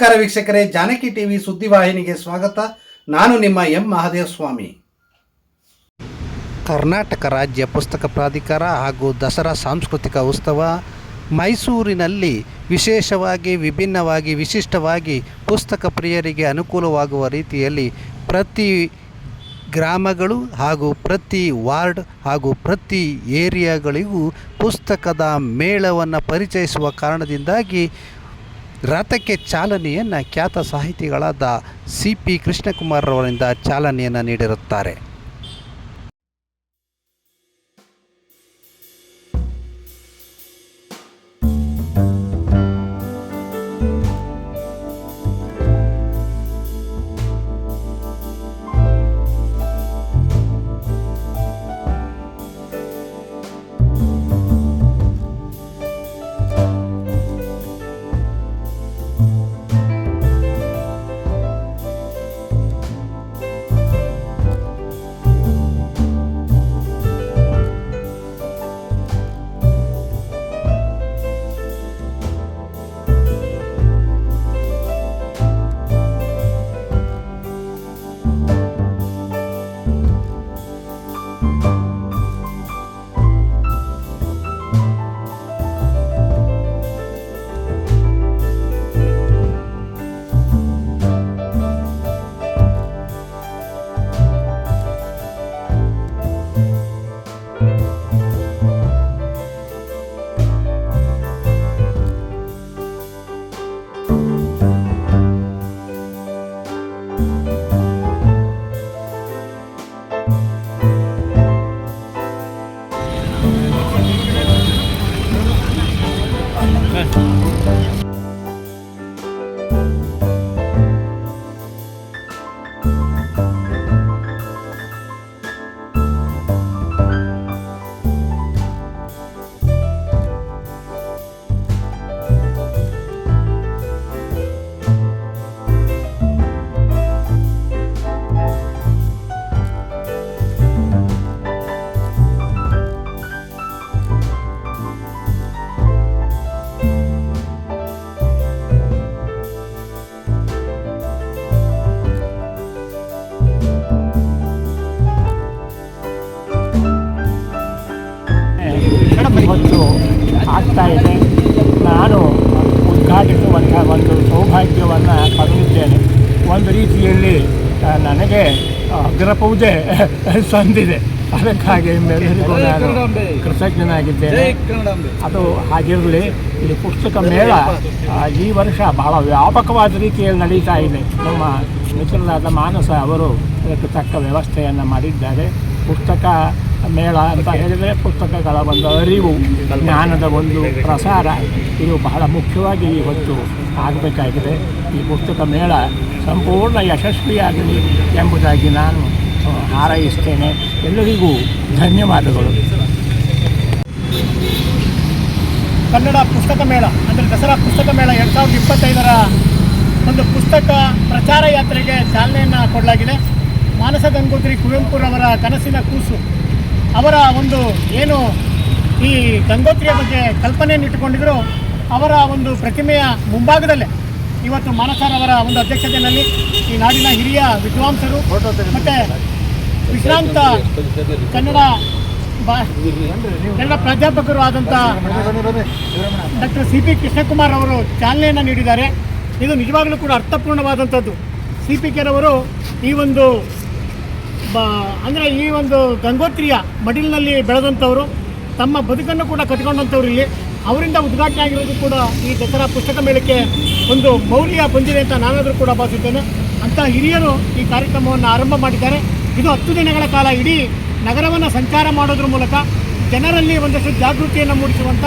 ನಮಸ್ಕಾರ ವೀಕ್ಷಕರೇ, ಜಾನಕಿ ಟಿವಿ ಸುದ್ದಿವಾಹಿನಿಗೆ ಸ್ವಾಗತ. ನಾನು ನಿಮ್ಮ ಎಂ ಮಹಾದೇವ ಸ್ವಾಮಿ ಕರ್ನಾಟಕ ರಾಜ್ಯ ಪುಸ್ತಕ ಪ್ರಾಧಿಕಾರ ಹಾಗೂ ದಸರಾ ಸಾಂಸ್ಕೃತಿಕ ಉತ್ಸವ ಮೈಸೂರಿನಲ್ಲಿ ವಿಶೇಷವಾಗಿ ವಿಭಿನ್ನವಾಗಿ ವಿಶಿಷ್ಟವಾಗಿ ಪುಸ್ತಕ ಪ್ರಿಯರಿಗೆ ಅನುಕೂಲವಾಗುವ ರೀತಿಯಲ್ಲಿ ಪ್ರತಿ ಗ್ರಾಮಗಳು ಹಾಗೂ ಪ್ರತಿ ವಾರ್ಡ್ ಹಾಗೂ ಪ್ರತಿ ಏರಿಯಾಗಳಿಗೂ ಪುಸ್ತಕದ ಮೇಳವನ್ನು ಪರಿಚಯಿಸುವ ಕಾರಣದಿಂದಾಗಿ ರಥಕ್ಕೆ ಚಾಲನೆಯನ್ನು ಖ್ಯಾತ ಸಾಹಿತಿಗಳಾದ ಸಿ ಪಿ ಕೃಷ್ಣಕುಮಾರ್ ಅವರಿಂದ ಚಾಲನೆಯನ್ನು ನೀಡಿರುತ್ತಾರೆ. ಇವತ್ತು ನನಗೆ ಅಗ್ರ ಪೂಜೆ ಸಂದಿದೆ ಅದಕ್ಕಾಗಿ ನಾನು ಕೃತಜ್ಞನಾಗಿದ್ದೇನೆ. ಅದು ಹಾಗಿರಲಿ ಈ ಪುಸ್ತಕ ಮೇಳ ಈ ವರ್ಷ ಬಹಳ ವ್ಯಾಪಕವಾದ ರೀತಿಯಲ್ಲಿ ನಡೀತಾ ಇದೆ. ನಮ್ಮ ಮಿತ್ರರಾದ ಮಾನಸ ಅವರು ಅದಕ್ಕೆ ತಕ್ಕ ವ್ಯವಸ್ಥೆಯನ್ನು ಮಾಡಿದ್ದಾರೆ. ಪುಸ್ತಕ ಮೇಳ ಅಂತ ಹೇಳಿದರೆ ಪುಸ್ತಕಗಳ ಒಂದು ಅರಿವು ಜ್ಞಾನದ ಒಂದು ಪ್ರಸಾರ. ಇದು ಬಹಳ ಮುಖ್ಯವಾಗಿ ಇವತ್ತು ಆಗಬೇಕಾಗಿದೆ. ಈ ಪುಸ್ತಕ ಮೇಳ ಸಂಪೂರ್ಣ ಯಶಸ್ವಿಯಾಗಲಿ ಎಂಬುದಾಗಿ ನಾನು ಹಾರೈಸ್ತೇನೆ. ಎಲ್ಲರಿಗೂ ಧನ್ಯವಾದಗಳು. ಕನ್ನಡ ಪುಸ್ತಕ ಮೇಳ, ಅಂದರೆ ದಸರಾ ಪುಸ್ತಕ ಮೇಳ ಎರಡು ಸಾವಿರದ ಇಪ್ಪತ್ತೈದರ ಒಂದು ಪುಸ್ತಕ ಪ್ರಚಾರ ಯಾತ್ರೆಗೆ ಚಾಲನೆಯನ್ನು ಕೊಡಲಾಗಿದೆ. ಮಾನಸ ಗಂಗೋತ್ರಿ ಕುವೆಂಪುರವರ ಕನಸಿನ ಕೂಸು. ಅವರ ಒಂದು ಏನು ಈ ಗಂಗೋತ್ರಿಯ ಬಗ್ಗೆ ಕಲ್ಪನೆಯನ್ನು ಇಟ್ಟುಕೊಂಡಿದ್ರು ಅವರ ಒಂದು ಪ್ರತಿಮೆಯ ಮುಂಭಾಗದಲ್ಲೇ ಇವತ್ತು ಮಾನಸರವರ ಒಂದು ಅಧ್ಯಕ್ಷತೆಯಲ್ಲಿ ಈ ನಾಡಿನ ಹಿರಿಯ ವಿದ್ವಾಂಸರು ಮತ್ತು ವಿಶ್ರಾಂತ ಕನ್ನಡ ಕನ್ನಡ ಪ್ರಾಧ್ಯಾಪಕರು ಆದಂಥ ಡಾಕ್ಟರ್ ಸಿ ಪಿ ಕೃಷ್ಣಕುಮಾರ್ ಅವರು ಚಾಲನೆಯನ್ನು ನೀಡಿದ್ದಾರೆ. ಇದು ನಿಜವಾಗಲೂ ಕೂಡ ಅರ್ಥಪೂರ್ಣವಾದಂಥದ್ದು ಸಿ ಪಿ ಕೆರವರು ಈ ಒಂದು ಬ ಅಂದರೆ ಈ ಒಂದು ಗಂಗೋತ್ರಿಯ ಮಡಿಲಿನಲ್ಲಿ ಬೆಳೆದಂಥವರು ತಮ್ಮ ಬದುಕನ್ನು ಕೂಡ ಕಟ್ಕೊಂಡಂಥವ್ರು ಇಲ್ಲಿ. ಅವರಿಂದ ಉದ್ಘಾಟನೆ ಆಗಿರೋದು ಕೂಡ ಈ ದಸರಾ ಪುಸ್ತಕ ಮೇಳಕ್ಕೆ ಒಂದು ಮೌಲ್ಯ ಬಂದಿದೆ ಅಂತ ನಾನಾದರೂ ಕೂಡ ಭಾವಿಸುತ್ತೇನೆ. ಅಂಥ ಹಿರಿಯರು ಈ ಕಾರ್ಯಕ್ರಮವನ್ನು ಆರಂಭ ಮಾಡಿದ್ದಾರೆ. ಇದು ಹತ್ತು ದಿನಗಳ ಕಾಲ ಇಡೀ ನಗರವನ್ನು ಸಂಚಾರ ಮಾಡೋದ್ರ ಮೂಲಕ ಜನರಲ್ಲಿ ಒಂದಷ್ಟು ಜಾಗೃತಿಯನ್ನು ಮೂಡಿಸುವಂಥ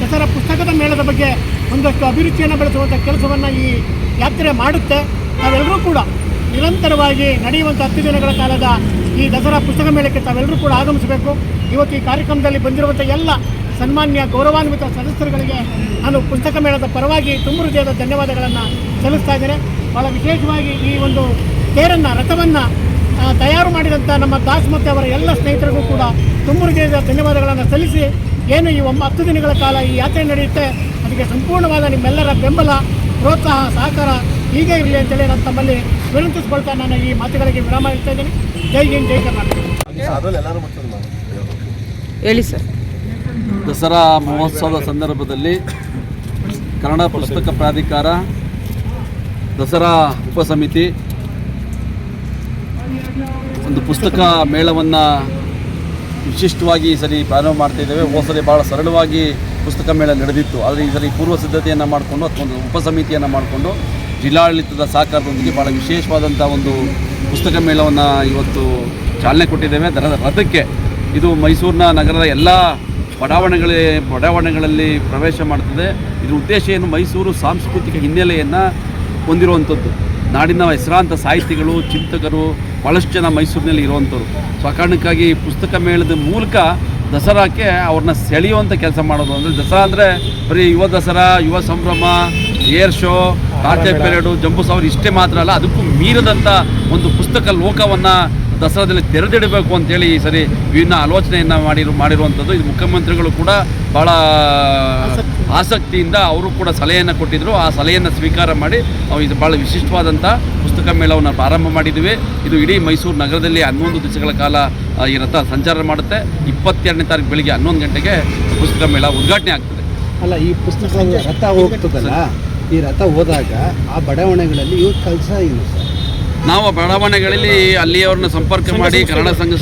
ದಸರಾ ಪುಸ್ತಕದ ಮೇಳದ ಬಗ್ಗೆ ಒಂದಷ್ಟು ಅಭಿರುಚಿಯನ್ನು ಬೆಳೆಸುವಂಥ ಕೆಲಸವನ್ನು ಈ ಯಾತ್ರೆ ಮಾಡುತ್ತೆ. ನಾವೆಲ್ಲರೂ ಕೂಡ ನಿರಂತರವಾಗಿ ನಡೆಯುವಂಥ ಹತ್ತು ದಿನಗಳ ಕಾಲದ ಈ ದಸರಾ ಪುಸ್ತಕ ಮೇಳಕ್ಕೆ ತಾವೆಲ್ಲರೂ ಕೂಡ ಆಗಮಿಸಬೇಕು. ಇವತ್ತು ಈ ಕಾರ್ಯಕ್ರಮದಲ್ಲಿ ಬಂದಿರುವಂಥ ಎಲ್ಲ ಸನ್ಮಾನ್ಯ ಗೌರವಾನ್ವಿತ ಸದಸ್ಯರುಗಳಿಗೆ ನಾನು ಪುಸ್ತಕ ಮೇಳದ ಪರವಾಗಿ ತುಂಬ ಹೃದಯದ ಧನ್ಯವಾದಗಳನ್ನು ಸಲ್ಲಿಸ್ತಾ ಇದ್ದೇನೆ. ಭಾಳ ವಿಶೇಷವಾಗಿ ಈ ಒಂದು ತೇರನ್ನು ರಥವನ್ನು ತಯಾರು ಮಾಡಿದಂಥ ನಮ್ಮ ದಾಸ್ ಮತ್ತು ಅವರ ಎಲ್ಲ ಸ್ನೇಹಿತರಿಗೂ ಕೂಡ ತುಂಬ ಹೃದಯದ ಧನ್ಯವಾದಗಳನ್ನು ಸಲ್ಲಿಸಿ ಏನು ಈ ಒಂಬ ಹತ್ತು ದಿನಗಳ ಕಾಲ ಈ ಯಾತ್ರೆ ನಡೆಯುತ್ತೆ ಅದಕ್ಕೆ ಸಂಪೂರ್ಣವಾದ ನಿಮ್ಮೆಲ್ಲರ ಬೆಂಬಲ ಪ್ರೋತ್ಸಾಹ ಸಹಕಾರ ಹೀಗೆ ಇರಲಿ ಅಂತೇಳಿ ನಾನು ತಮ್ಮಲ್ಲಿ ವಿನಂತಿಸ್ಕೊಳ್ತಾ ನಾನು ಈ ಮಾತುಗಳಿಗೆ ವಿರಾಮ ಇಡ್ತಾ ಇದ್ದೀನಿ. ಜೈ ಹಿಂದ್ ಜೈ ಕರ್ನಾಟಕ. ಹೇಳಿ ಸರ್. ದಸರಾ ಮಹೋತ್ಸವದ ಸಂದರ್ಭದಲ್ಲಿ ಕನ್ನಡ ಪುಸ್ತಕ ಪ್ರಾಧಿಕಾರ, ದಸರಾ ಉಪಸಮಿತಿ ಒಂದು ಪುಸ್ತಕ ಮೇಳವನ್ನು ವಿಶಿಷ್ಟವಾಗಿ ಈ ಸರಿ ಪ್ರಾರಂಭ ಮಾಡ್ತಿದ್ದೇವೆ ಸರಿ ಭಾಳ ಸರಳವಾಗಿ ಪುಸ್ತಕ ಮೇಳ ನಡೆದಿತ್ತು. ಆದರೆ ಈ ಸರಿ ಪೂರ್ವ ಸಿದ್ಧತೆಯನ್ನು ಮಾಡಿಕೊಂಡು ಅಥವಾ ಒಂದು ಉಪಸಮಿತಿಯನ್ನು ಮಾಡಿಕೊಂಡು ಜಿಲ್ಲಾಡಳಿತದ ಸಹಕಾರದೊಂದಿಗೆ ಭಾಳ ವಿಶೇಷವಾದಂಥ ಒಂದು ಪುಸ್ತಕ ಮೇಳವನ್ನು ಇವತ್ತು ಚಾಲನೆ ಕೊಟ್ಟಿದ್ದೇವೆ. ದರದ ರಥಕ್ಕೆ ಇದು ಮೈಸೂರಿನ ನಗರದ ಎಲ್ಲ ಬಡಾವಣೆಗಳೇ, ಬಡಾವಣೆಗಳಲ್ಲಿ ಪ್ರವೇಶ ಮಾಡ್ತದೆ. ಇದರ ಉದ್ದೇಶ ಏನು? ಮೈಸೂರು ಸಾಂಸ್ಕೃತಿಕ ಹಿನ್ನೆಲೆಯನ್ನು ಹೊಂದಿರುವಂಥದ್ದು. ನಾಡಿನ ಹೆಸರಾಂತ ಸಾಹಿತಿಗಳು, ಚಿಂತಕರು ಭಾಳಷ್ಟು ಜನ ಮೈಸೂರಿನಲ್ಲಿ ಇರುವಂಥವ್ರು. ಸೊ ಕಾರಣಕ್ಕಾಗಿ ಪುಸ್ತಕ ಮೇಳದ ಮೂಲಕ ದಸರಾಕ್ಕೆ ಅವ್ರನ್ನ ಸೆಳೆಯುವಂಥ ಕೆಲಸ ಮಾಡೋದು. ಅಂದರೆ ದಸರಾ ಅಂದರೆ ಬರೀ ಯುವ ದಸರಾ, ಯುವ ಸಂಭ್ರಮ, ಏರ್ ಶೋ ಕಾಟೆ ಪೆರೇಡು ಜಂಬೂ ಸವಾರಿ ಇಷ್ಟೇ ಮಾತ್ರ ಅಲ್ಲ, ಅದಕ್ಕೂ ಮೀರದಂಥ ಒಂದು ಪುಸ್ತಕ ಲೋಕವನ್ನು ದಸರಾದಲ್ಲಿ ತೆರೆದಿಡಬೇಕು ಅಂತೇಳಿ ಈ ಸರಿ ವಿಭಿನ್ನ ಆಲೋಚನೆಯನ್ನು ಮಾಡಿರು ಮಾಡಿರುವಂಥದ್ದು. ಇದು ಮುಖ್ಯಮಂತ್ರಿಗಳು ಕೂಡ ಭಾಳ ಆಸಕ್ತಿಯಿಂದ ಅವರು ಕೂಡ ಸಲಹೆಯನ್ನು ಕೊಟ್ಟಿದ್ದರು ಆ ಸಲಹೆಯನ್ನು ಸ್ವೀಕಾರ ಮಾಡಿ ನಾವು ಇದು ಭಾಳ ವಿಶಿಷ್ಟವಾದಂಥ ಪುಸ್ತಕ ಮೇಳವನ್ನು ಪ್ರಾರಂಭ ಮಾಡಿದ್ದೀವಿ ಇದು ಇಡೀ ಮೈಸೂರು ನಗರದಲ್ಲಿ ಹನ್ನೊಂದು ದಿವಸಗಳ ಕಾಲ ಈ ರಥ ಸಂಚಾರ ಮಾಡುತ್ತೆ. ಇಪ್ಪತ್ತೆರಡನೇ ತಾರೀಕು ಬೆಳಿಗ್ಗೆ ಹನ್ನೊಂದು ಗಂಟೆಗೆ ಪುಸ್ತಕ ಮೇಳ ಉದ್ಘಾಟನೆ ಆಗ್ತದೆ. ಅಲ್ಲ ಈ ಪುಸ್ತಕ ರಥ ಹೋಗ್ತದಲ್ಲ? ಈ ರಥ ಹೋದಾಗ ಆ ಬಡಾವಣೆಗಳಲ್ಲಿ ಇವ್ರ ಕೆಲಸ ಏನು ಸರ್? ನಾವು ಬಡಾವಣೆಗಳಲ್ಲಿ ಅಲ್ಲಿಯವ್ರನ್ನ ಸಂಪರ್ಕ ಮಾಡಿ ಕನ್ನಡ ಸಂಘ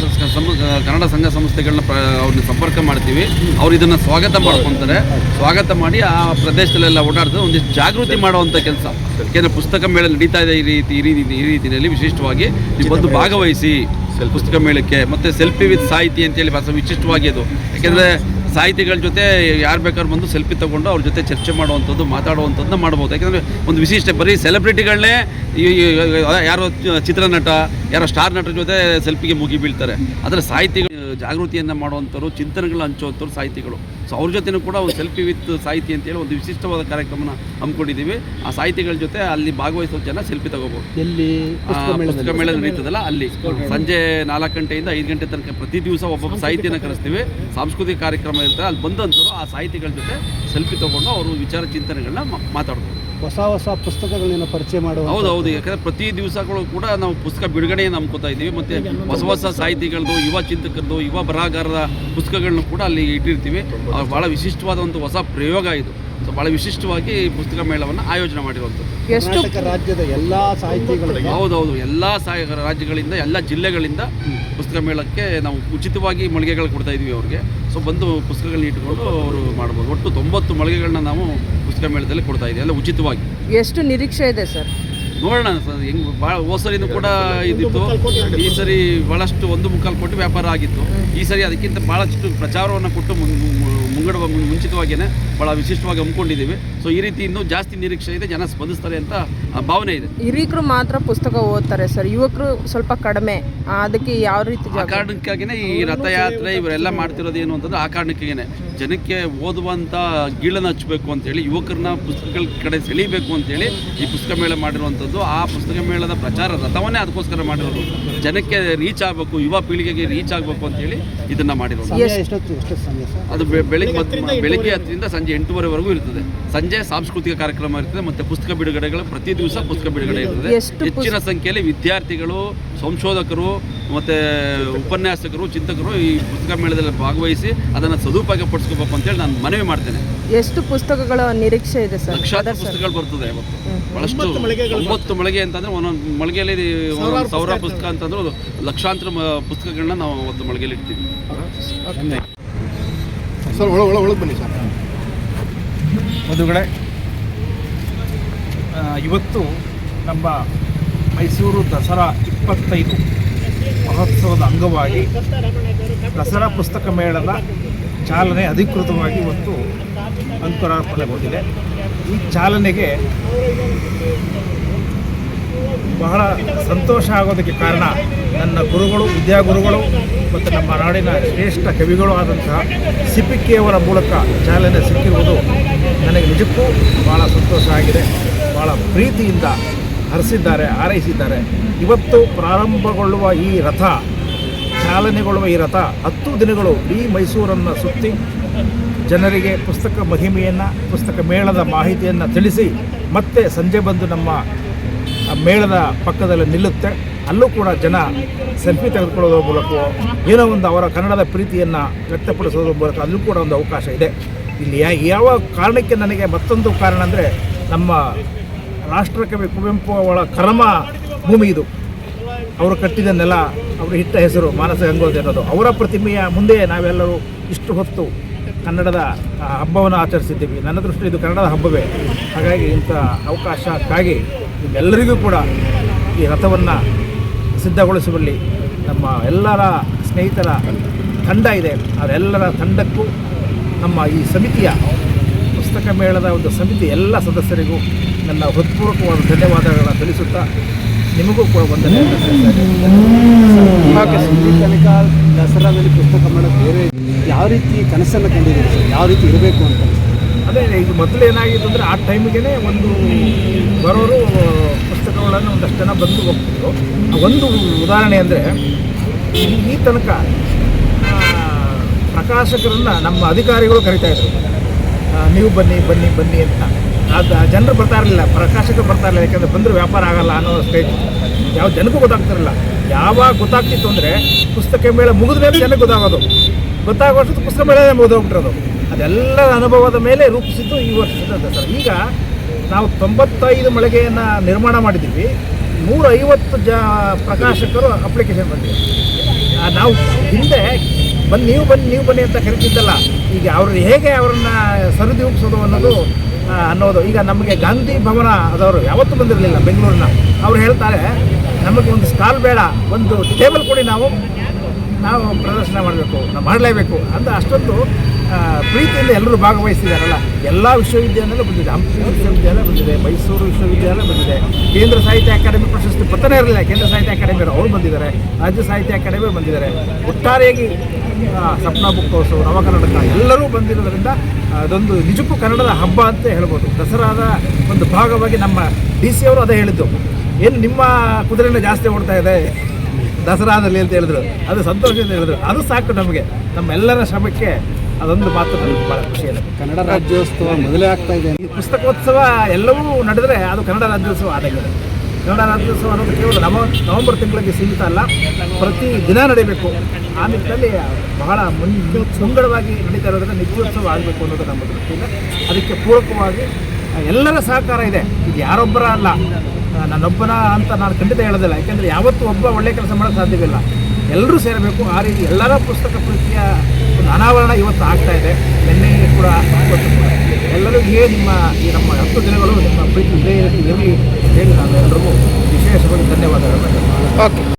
ಕನ್ನಡ ಸಂಘ ಸಂಸ್ಥೆಗಳನ್ನ ಅವ್ರನ್ನ ಸಂಪರ್ಕ ಮಾಡ್ತೀವಿ. ಅವ್ರು ಇದನ್ನು ಸ್ವಾಗತ ಮಾಡ್ಕೊತಾರೆ. ಸ್ವಾಗತ ಮಾಡಿ ಆ ಪ್ರದೇಶದಲ್ಲೆಲ್ಲ ಓಡಾಡ್ತಾರೆ ಒಂದಿಷ್ಟು ಜಾಗೃತಿ ಮಾಡುವಂಥ ಕೆಲಸ. ಯಾಕೆಂದರೆ ಪುಸ್ತಕ ಮೇಳ ನಡೀತಾ ಇದೆ ಈ ರೀತಿ ಈ ರೀತಿ ಈ ರೀತಿಯಲ್ಲಿ ವಿಶಿಷ್ಟವಾಗಿ ನೀವು ಬಂದು ಭಾಗವಹಿಸಿ ಪುಸ್ತಕ ಮೇಳಕ್ಕೆ ಮತ್ತು ಸೆಲ್ಫಿ ವಿತ್ ಸಾಹಿತಿ ಅಂತೇಳಿ ಬಹಳ ವಿಶಿಷ್ಟವಾಗಿ ಅದು. ಯಾಕೆಂದರೆ ಸಾಹಿತಿಗಳ ಜೊತೆ ಯಾರು ಬೇಕಾದ್ರೂ ಬಂದು ಸೆಲ್ಫಿ ತಗೊಂಡು ಅವ್ರ ಜೊತೆ ಚರ್ಚೆ ಮಾಡುವಂಥದ್ದು, ಮಾತಾಡುವಂಥದ್ದನ್ನ ಮಾಡ್ಬೋದು. ಯಾಕೆಂದರೆ ಒಂದು ವಿಶಿಷ್ಟ ಬರೀ ಸೆಲೆಬ್ರಿಟಿಗಳನ್ನೇ ಯಾರೋ ಚಿತ್ರನಟ, ಯಾರೋ ಸ್ಟಾರ್ ನಟರ ಜೊತೆ ಸೆಲ್ಫಿಗೆ ಮುಗಿ ಬೀಳ್ತಾರೆ. ಆದರೆ ಸಾಹಿತಿಗಳು ಜಾಗೃತಿಯನ್ನು ಮಾಡುವಂಥವ್ರು ಚಿಂತನೆಗಳನ್ನ ಹಂಚುವಂಥವ್ರು ಸಾಹಿತಿಗಳು. ಸೊ ಅವ್ರ ಜೊತೆನೂ ಕೂಡ ಒಂದು ಸೆಲ್ಫಿ ವಿತ್ ಸಾಹಿತಿ ಅಂತೇಳಿ ಒಂದು ವಿಶಿಷ್ಟವಾದ ಕಾರ್ಯಕ್ರಮನ ಹಮ್ಮಿಕೊಂಡಿದ್ದೀವಿ. ಆ ಸಾಹಿತಿಗಳ ಜೊತೆ ಅಲ್ಲಿ ಭಾಗವಹಿಸೋ ಜನ ಸೆಲ್ಫಿ ತಗೋಬೋದು. ಎಲ್ಲಿ? ಪುಸ್ತಕ ಮೇಳ. ನಡೀತದಲ್ಲ ಅಲ್ಲಿ ಸಂಜೆ ನಾಲ್ಕು ಗಂಟೆಯಿಂದ ಐದು ಗಂಟೆ ತನಕ ಪ್ರತಿ ದಿವಸ ಒಬ್ಬೊಬ್ಬ ಸಾಹಿತಿಯನ್ನು ಕರೆಸ್ತೀವಿ ಸಾಂಸ್ಕೃತಿಕ ಕಾರ್ಯಕ್ರಮ ಇರ್ತಾರೆ ಅಲ್ಲಿ ಬಂದಂಥವ್ರು ಆ ಸಾಹಿತಿಗಳ ಜೊತೆ ಸೆಲ್ಫಿ ತಗೊಂಡು ಅವರು ವಿಚಾರ ಚಿಂತನೆಗಳನ್ನ ಮಾ- ಮಾತಾಡ್ತಾರೆ ಹೊಸ ಹೊಸ ಪುಸ್ತಕಗಳನ್ನ ಪರಿಚಯ ಮಾಡುವ ಹೌದು ಹೌದು. ಯಾಕಂದ್ರೆ ಪ್ರತಿ ದಿವಸಗಳು ಕೂಡ ನಾವು ಪುಸ್ತಕ ಬಿಡುಗಡೆಯನ್ನು ನಂಬ್ಕೋತಾ ಇದ್ದೀವಿ. ಮತ್ತೆ ಹೊಸ ಹೊಸ ಸಾಹಿತಿಗಳದ್ದು ಯುವ ಚಿಂತಕರದ್ದು ಯುವ ಬರಹಗಾರರ ಪುಸ್ತಕಗಳನ್ನು ಕೂಡ ಅಲ್ಲಿ ಇಟ್ಟಿರ್ತೀವಿ. ಬಹಳ ವಿಶಿಷ್ಟವಾದ ಒಂದು ಹೊಸ ಪ್ರಯೋಗ ಇದು. ಸೊ ಬಹಳ ವಿಶಿಷ್ಟವಾಗಿ ಪುಸ್ತಕ ಮೇಳವನ್ನು ಆಯೋಜನೆ ಮಾಡಿರುವಂಥದ್ದು. ಎಷ್ಟು ಕರ್ನಾಟಕ ರಾಜ್ಯದ ಎಲ್ಲಾ ಸಾಹಿತಿಗಳು ಹೌದೌದು ಎಲ್ಲ ರಾಜ್ಯಗಳಿಂದ ಎಲ್ಲ ಜಿಲ್ಲೆಗಳಿಂದ ಪುಸ್ತಕ ಮೇಳಕ್ಕೆ ನಾವು ಉಚಿತವಾಗಿ ಮಳಿಗೆಗಳು ಕೊಡ್ತಾ ಇದೀವಿ ಅವ್ರಿಗೆ. ಸೊ ಬಂದು ಪುಸ್ತಕಗಳನ್ನ ಇಟ್ಕೊಂಡು ಅವರು ಮಾಡ್ಬೋದು. ಒಟ್ಟು ತೊಂಬತ್ತು ಮಳಿಗೆಗಳನ್ನ ನಾವು ಪುಸ್ತಕ ಮೇಳದಲ್ಲಿ ಕೊಡ್ತಾ ಇದ್ದೀವಿ ಎಲ್ಲ ಉಚಿತವಾಗಿ. ಎಷ್ಟು ನಿರೀಕ್ಷೆ ಇದೆ ಸರ್? ನೋಡೋಣ ಸರ್ ಹೆಂಗ್ ಭಾಳ ಹೋದ ಸರಿನೂ ಕೂಡ ಇದ್ದಿತ್ತು ಈ ಸರಿ ಭಾಳಷ್ಟು ಒಂದು ಮುಕ್ಕಾಲು ಕೊಟ್ಟು ವ್ಯಾಪಾರ ಆಗಿತ್ತು. ಈ ಸರಿ ಅದಕ್ಕಿಂತ ಭಾಳಷ್ಟು ಪ್ರಚಾರವನ್ನು ಕೊಟ್ಟು ಮುಂಗಡ ಮುಂಚಿತವಾಗಿಯೇ ಭಾಳ ವಿಶಿಷ್ಟವಾಗಿ ಹಮ್ಮಿಕೊಂಡಿದ್ದೀವಿ. ಸೊ ಈ ರೀತಿ ಇನ್ನೂ ಜಾಸ್ತಿ ನಿರೀಕ್ಷೆ ಇದೆ ಜನ ಸ್ಪಂದಿಸ್ತಾರೆ ಅಂತ ಭಾವನೆ ಇದೆ. ಹಿರೀಕರು ಮಾತ್ರ ಪುಸ್ತಕ ಓದ್ತಾರೆ ಸರ್ ಯುವಕರು ಸ್ವಲ್ಪ ಕಡಿಮೆ. ಅದಕ್ಕೆ ಯಾವ ರೀತಿ ಆ ಜಾಗ ಕಾರಣಕ್ಕಾಗಿನೇ ಈ ರಥಯಾತ್ರೆ ಇವರೆಲ್ಲ ಮಾಡ್ತಿರೋದು ಏನು ಅಂತಂದ್ರೆ ಆ ಕಾರಣಕ್ಕಾಗಿನೇ. ಜನಕ್ಕೆ ಓದುವಂಥ ಗೀಳನ್ನು ಹಚ್ಚಬೇಕು ಅಂತೇಳಿ ಯುವಕರನ್ನ ಪುಸ್ತಕಗಳ ಕಡೆ ಸೆಳೀಬೇಕು ಅಂತೇಳಿ ಈ ಪುಸ್ತಕ ಮೇಳ ಮಾಡಿರುವಂಥದ್ದು. ಆ ಪುಸ್ತಕ ಮೇಳದ ಪ್ರಚಾರ ರಥವನ್ನೇ ಅದಕ್ಕೋಸ್ಕರ ಮಾಡಿರೋದು. ಜನಕ್ಕೆ ರೀಚ್ ಆಗಬೇಕು ಯುವ ಪೀಳಿಗೆಗೆ ರೀಚ್ ಆಗಬೇಕು ಅಂತೇಳಿ ಇದನ್ನ ಮಾಡಿರೋದು. ಅದು ಬೆ- ಬೆಳಿಗ್ಗೆ ಬೆಳಗ್ಗೆ ಬೆಳಿಗ್ಗೆ ಹತ್ತರಿಂದ ಸಂಜೆ ಎಂಟೂವರೆವರೆಗೂ ಇರ್ತದೆ. ಸಂಜೆ ಸಾಂಸ್ಕೃತಿಕ ಕಾರ್ಯಕ್ರಮ ಇರ್ತದೆ ಮತ್ತೆ ಪುಸ್ತಕ ಬಿಡುಗಡೆಗಳು ಪ್ರತಿ ದಿವಸ ಪುಸ್ತಕ ಬಿಡುಗಡೆ ಇರ್ತದೆ. ಎಷ್ಟು ಹೆಚ್ಚಿನ ಸಂಖ್ಯೆಯಲ್ಲಿ ವಿದ್ಯಾರ್ಥಿಗಳು ಸಂಶೋಧಕರು ಮತ್ತೆ ಉಪನ್ಯಾಸಕರು ಚಿಂತಕರು ಈ ಪುಸ್ತಕ ಮೇಳದಲ್ಲಿ ಭಾಗವಹಿಸಿ ಅದನ್ನು ಸದುಪಯೋಗ ಪಡಿಸ್ಕೋಬೇಕು ಅಂತೇಳಿ ನಾನು ಮನವಿ ಮಾಡ್ತೇನೆ. ಎಷ್ಟು ಪುಸ್ತಕಗಳ ನಿರೀಕ್ಷೆ ಇದೆ ಸರ್? ಲಕ್ಷಾಂತರ ಪುಸ್ತಕಗಳು ಬರ್ತದೆ ಇವತ್ತು ಬಹಳಷ್ಟು ಒಂಬತ್ತು ಮಳಿಗೆಗಳು ಮಳಿಗೆ ಅಂತಂದ್ರೆ ಒಂದೊಂದು ಮಳಿಗೆಯಲ್ಲಿ ಒಂದೊಂದು ಸಾವಿರ ಪುಸ್ತಕ ಅಂತಂದ್ರೆ ಲಕ್ಷಾಂತರ ಮ- ಪುಸ್ತಕಗಳನ್ನ ನಾವು ಒಂದು ಮಳಿಗೆಯಲ್ಲಿ ಇಡ್ತೀವಿ. ಸರ್ ಒಳ ಒಳ ಒಳಗೆ ಬನ್ನಿ ಸರ್. ಮದುಗಡೆ ಇವತ್ತು ನಮ್ಮ ಮೈಸೂರು ದಸರಾ ಇಪ್ಪತ್ತೈದು ಮಹೋತ್ಸವದ ಅಂಗವಾಗಿ ದಸರಾ ಪುಸ್ತಕ ಮೇಳದ ಚಾಲನೆ ಅಧಿಕೃತವಾಗಿ ಇವತ್ತು ಅಂಕುರಾರ್ಪಣೆಗೊಂಡಿದೆ. ಈ ಚಾಲನೆಗೆ ಬಹಳ ಸಂತೋಷ ಆಗೋದಕ್ಕೆ ಕಾರಣ ನನ್ನ ಗುರುಗಳು ವಿದ್ಯಾಗುರುಗಳು ಮತ್ತು ನಮ್ಮ ನಾಡಿನ ಶ್ರೇಷ್ಠ ಕವಿಗಳು ಆದಂತಹ ಸಿಪಿಕೆಯವರ ಮೂಲಕ ಚಾಲನೆ ಸಿಕ್ಕಿರುವುದು ನನಗೆ ನಿಜಕ್ಕೂ ಭಾಳ ಸಂತೋಷ ಆಗಿದೆ. ಭಾಳ ಪ್ರೀತಿಯಿಂದ ಹರಿಸಿದ್ದಾರೆ, ಹಾರೈಸಿದ್ದಾರೆ. ಇವತ್ತು ಪ್ರಾರಂಭಗೊಳ್ಳುವ ಈ ರಥ, ಚಾಲನೆಗೊಳ್ಳುವ ಈ ರಥ ಹತ್ತು ದಿನಗಳು ಈ ಮೈಸೂರನ್ನು ಸುತ್ತಿ ಜನರಿಗೆ ಪುಸ್ತಕ ಮಹಿಮೆಯನ್ನು, ಪುಸ್ತಕ ಮೇಳದ ಮಾಹಿತಿಯನ್ನು ತಿಳಿಸಿ ಮತ್ತೆ ಸಂಜೆ ಬಂದು ನಮ್ಮ ಆ ಮೇಳದ ಪಕ್ಕದಲ್ಲಿ ನಿಲ್ಲುತ್ತೆ. ಅಲ್ಲೂ ಕೂಡ ಜನ ಸೆಲ್ಫಿ ತೆಗೆದುಕೊಳ್ಳೋದ್ರ ಮೂಲಕ ಏನೋ ಒಂದು ಅವರ ಕನ್ನಡದ ಪ್ರೀತಿಯನ್ನು ವ್ಯಕ್ತಪಡಿಸೋದ್ರ ಮೂಲಕ ಅಲ್ಲೂ ಕೂಡ ಒಂದು ಅವಕಾಶ ಇದೆ. ಇಲ್ಲಿ ಯಾವ ಕಾರಣಕ್ಕೆ ನನಗೆ ಮತ್ತೊಂದು ಕಾರಣ ಅಂದರೆ ನಮ್ಮ ರಾಷ್ಟ್ರಕವಿ ಕುವೆಂಪು ಅವರ ಕರ್ಮ ಭೂಮಿ ಇದು. ಅವರು ಕಟ್ಟಿದ ನೆಲ, ಅವರು ಇಟ್ಟ ಹೆಸರು ಮಾನಸ ಗಂಗೋದಿ ಅನ್ನೋದು. ಅವರ ಪ್ರತಿಮೆಯ ಮುಂದೆ ನಾವೆಲ್ಲರೂ ಇಷ್ಟು ಹೊತ್ತು ಕನ್ನಡದ ಹಬ್ಬವನ್ನು ಆಚರಿಸಿದ್ದೀವಿ. ನನ್ನ ದೃಷ್ಟಿ ಇದು ಕನ್ನಡದ ಹಬ್ಬವೇ. ಹಾಗಾಗಿ ಇಂಥ ಅವಕಾಶಕ್ಕಾಗಿ ನಿಮ್ಮೆಲ್ಲರಿಗೂ ಕೂಡ ಈ ರಥವನ್ನು ಸಿದ್ಧಗೊಳಿಸುವಲ್ಲಿ ನಮ್ಮ ಎಲ್ಲರ ಸ್ನೇಹಿತರ ತಂಡ ಇದೆ. ಅವರೆಲ್ಲರ ತಂಡಕ್ಕೂ ನಮ್ಮ ಈ ಸಮಿತಿಯ ಪುಸ್ತಕ ಮೇಳದ ಒಂದು ಸಮಿತಿ ಎಲ್ಲ ಸದಸ್ಯರಿಗೂ ನನ್ನ ಹೃತ್ಪೂರ್ವಕವಾದ ಧನ್ಯವಾದಗಳನ್ನು ತಿಳಿಸುತ್ತಾ ನಿಮಗೂ ಕೂಡ ಒಂದು ಸಲ್ಲಿಸ್ತಾ ಇದ್ದೀನಿ. ಈ ತನಕ ದಸರಾದಲ್ಲಿ ಪುಸ್ತಕ ಮೇಳ ಬೇರೆ ಯಾವ ರೀತಿ ಕನಸನ್ನು ಕಂಡಿದ್ದೀರಿ ಯಾವ ರೀತಿ ಇರಬೇಕು ಅಂತ? ಅದೇ ಈಗ ಮೊದಲು ಏನಾಗಿತ್ತು ಅಂದರೆ ಆ ಟೈಮಿಗೆ ಒಂದು ಬರೋರು ಪುಸ್ತಕಗಳನ್ನು ಒಂದಷ್ಟು ಜನ ಬಂದು ಹೋಗ್ತಿದ್ರು. ಒಂದು ಉದಾಹರಣೆ ಅಂದರೆ ಈ ತನಕ ಪ್ರಕಾಶಕರನ್ನು ನಮ್ಮ ಅಧಿಕಾರಿಗಳು ಕರಿತಾ ಇದ್ರು. ನೀವು ಬನ್ನಿ ಬನ್ನಿ ಬನ್ನಿ ಅಂತ. ಅದು ಜನರು ಬರ್ತಾ ಇರಲಿಲ್ಲ, ಪ್ರಕಾಶಕರು ಬರ್ತಾ ಇರಲಿಲ್ಲ, ಯಾಕಂದರೆ ಬಂದರೂ ವ್ಯಾಪಾರ ಆಗಲ್ಲ ಅನ್ನೋ ಸ್ಟೇಜ್ ಯಾವ ಜನಕ್ಕೂ ಗೊತ್ತಾಗ್ತಿರಲಿಲ್ಲ. ಯಾವಾಗ ಗೊತ್ತಾಗ್ತಿತ್ತು ಅಂದರೆ ಪುಸ್ತಕ ಮೇಳ ಮುಗಿದ ಮೇಲೆ ಜನಕ್ಕೆ ಗೊತ್ತಾಗೋದು. ಗೊತ್ತಾಗೋಷ್ಟು ಪುಸ್ತಕ ಮೇಳ ಮುಗಿದೋಗ್ಬಿಟ್ಟಿರೋದು ಅದೆಲ್ಲರ ಅನುಭವದ ಮೇಲೆ ರೂಪಿಸಿದ್ದು ಈ ವರ್ಷದ ದಸರಾ. ಈಗ ನಾವು ತೊಂಬತ್ತೈದು ಮಳಿಗೆಯನ್ನು ನಿರ್ಮಾಣ ಮಾಡಿದ್ದೀವಿ. ನೂರ ಐವತ್ತು ಜ ಪ್ರಕಾಶಕರು ಅಪ್ಲಿಕೇಶನ್ ಬಂದಿದೆ. ನಾವು ಹಿಂದೆ ಬಂದು ನೀವು ಬನ್ನಿ ನೀವು ಬನ್ನಿ ಅಂತ ಕರಿತಿದ್ದಲ್ಲ. ಈಗ ಅವರು ಹೇಗೆ ಅವರನ್ನು ಸರಿದೂಗಿಸೋದು ಅನ್ನೋದು ಅನ್ನೋದು. ಈಗ ನಮಗೆ ಗಾಂಧಿ ಭವನ ಅದವರು ಯಾವತ್ತೂ ಬಂದಿರಲಿಲ್ಲ ಬೆಂಗಳೂರಿನ. ಅವ್ರು ಹೇಳ್ತಾರೆ, ನಮಗೆ ಒಂದು ಸ್ಟಾಲ್ ಬೇಡ, ಒಂದು ಟೇಬಲ್ ಕೊಡಿ ನಾವು. ನಾವು ಪ್ರದರ್ಶನ ಮಾಡಬೇಕು, ನಾವು ಮಾಡಲೇಬೇಕು. ಅಂತ ಅಷ್ಟೊಂದು ಪ್ರೀತಿಯಿಂದ ಎಲ್ಲರೂ ಭಾಗವಹಿಸಿದಾರಲ್ಲ, ಎಲ್ಲ ವಿಶ್ವವಿದ್ಯಾಲಯ ಬಂದಿದೆ. ಹಂಪಿ ವಿಶ್ವವಿದ್ಯಾಲಯ ಬಂದಿದೆ, ಮೈಸೂರು ವಿಶ್ವವಿದ್ಯಾಲಯ ಬಂದಿದೆ, ಕೇಂದ್ರ ಸಾಹಿತ್ಯ ಅಕಾಡೆಮಿ ಪ್ರಶಸ್ತಿ ಪತ್ತನೇ ಇರಲಿಲ್ಲ. ಕೇಂದ್ರ ಸಾಹಿತ್ಯ ಅಕಾಡೆಮಿ ಅವರು ಬಂದಿದ್ದಾರೆ, ರಾಜ್ಯ ಸಾಹಿತ್ಯ ಅಕಾಡೆಮಿ ಬಂದಿದ್ದಾರೆ. ಒಟ್ಟಾರೆಯಾಗಿ ಸಪ್ನಾ ಬುಕ್ ಹೌಸು ನವಕನ್ನಡಕ ಎಲ್ಲರೂ ಬಂದಿರೋದ್ರಿಂದ ಅದೊಂದು ನಿಜಕ್ಕೂ ಕನ್ನಡದ ಹಬ್ಬ ಅಂತ ಹೇಳ್ಬೋದು. ದಸರಾದ ಒಂದು ಭಾಗವಾಗಿ ನಮ್ಮ ಡಿ ಸಿ ಅವರು ಅದೇ ಹೇಳಿದ್ದು. ಏನು ನಿಮ್ಮ ಕುದುರೆನ ಜಾಸ್ತಿ ಓಡ್ತಾ ಇದೆ? ದಸರಾದಲ್ಲಿ ಅಂತ ಹೇಳಿದ್ರು. ಅದು ಸಂತೋಷದಿಂದ ಹೇಳಿದ್ರು. ಅದು ಸಾಕು ನಮಗೆ. ನಮ್ಮೆಲ್ಲರ ಶ್ರಮಕ್ಕೆ ಅದೊಂದು ಮಾತು ನನಗೆ ಭಾಳ ಖುಷಿಯಾಗಿದೆ ಕನ್ನಡ ರಾಜ್ಯೋತ್ಸವ ಮೊದಲೇ ಆಗ್ತಾ ಇದೆ. ಈ ಪುಸ್ತಕೋತ್ಸವ ಎಲ್ಲವೂ ನಡೆದರೆ ಅದು ಕನ್ನಡ ರಾಜ್ಯೋತ್ಸವ ಆದಾಗಿದೆ ಕನ್ನಡ ರಾಜ್ಯೋತ್ಸವ ಅನ್ನೋದು ಕೇವಲ ನವ ನವೆಂಬರ್ ತಿಂಗಳಿಗೆ ಸೀಮಿತ ಅಲ್ಲ ಪ್ರತಿ ದಿನ ನಡೀಬೇಕು. ಆ ನಿಟ್ಟಿನಲ್ಲಿ ಬಹಳ ಮುನ್ ಸುಂಗಡವಾಗಿ ನಡೀತಾ ಇರೋದ್ರಿಂದ ನಿತ್ಯೋತ್ಸವ ಆಗಬೇಕು ಅನ್ನೋದು ನಮ್ಮ ದೃಷ್ಟಿಯಿಂದ. ಅದಕ್ಕೆ ಪೂರಕವಾಗಿ ಎಲ್ಲರ ಸಹಕಾರ ಇದೆ. ಇದು ಯಾರೊಬ್ಬರ ಅಲ್ಲ. ನನ್ನೊಬ್ಬನ ಅಂತ ನಾನು ಖಂಡಿತ ಹೇಳೋದಿಲ್ಲ. ಯಾಕೆಂದರೆ ಯಾವತ್ತೂ ಒಬ್ಬ ಒಳ್ಳೆ ಕೆಲಸ ಮಾಡೋಕ್ಕೆ ಸಾಧ್ಯವಿಲ್ಲ. ಎಲ್ಲರೂ ಸೇರಬೇಕು. ಆ ರೀತಿ ಎಲ್ಲರ ಪುಸ್ತಕ ಪ್ರೀತಿಯ ಅನಾವರಣ ಇವತ್ತು ಆಗ್ತಾ ಇದೆ. ನಿನ್ನೆ ಕೂಡ ಎಲ್ಲರೂ ಹೀಗೆ ನಿಮ್ಮ ಈ ನಮ್ಮ ಹತ್ತು ದಿನಗಳು ನಿಮ್ಮ ಪ್ರೀತಿ ಇರಲಿ ಹೇಳಿ ನಾನು ಎಲ್ಲರಿಗೂ ವಿಶೇಷವಾಗಿ ಧನ್ಯವಾದಗಳು. ಓಕೆ